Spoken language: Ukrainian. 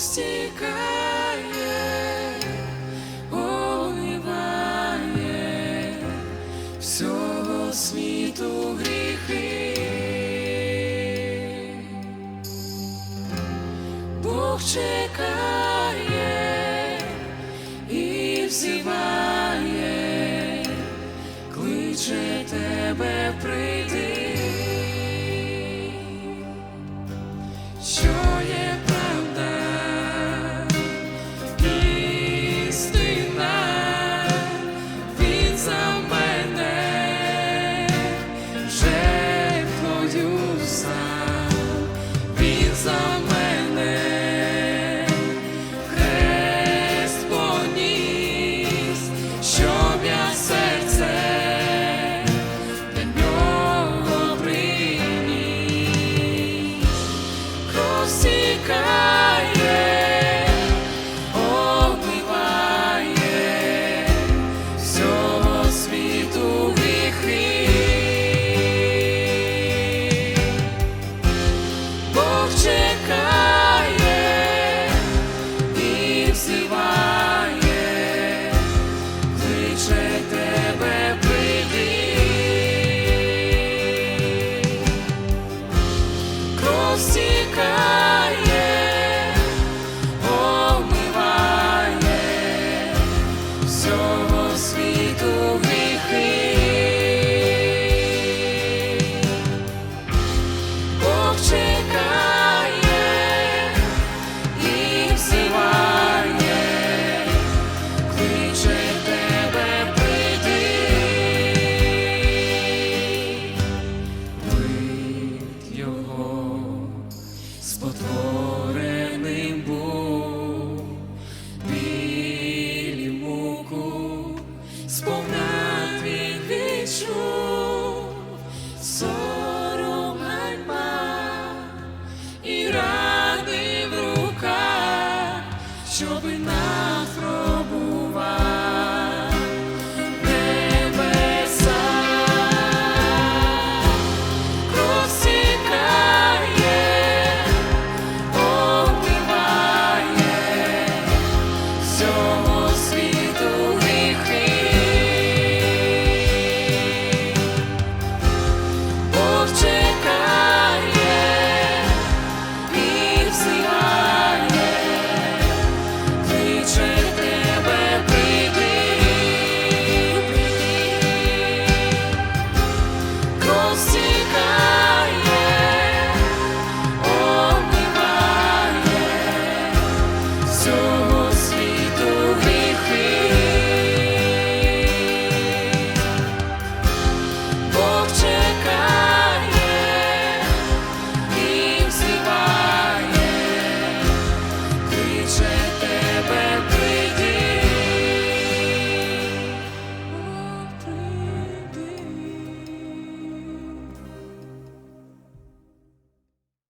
стікає, омиває всього світу гріхи, Бог чекає і взиває, кличе тебе при. чекає, обмиває всього світу гріхи. Бог чекає. щоби нас.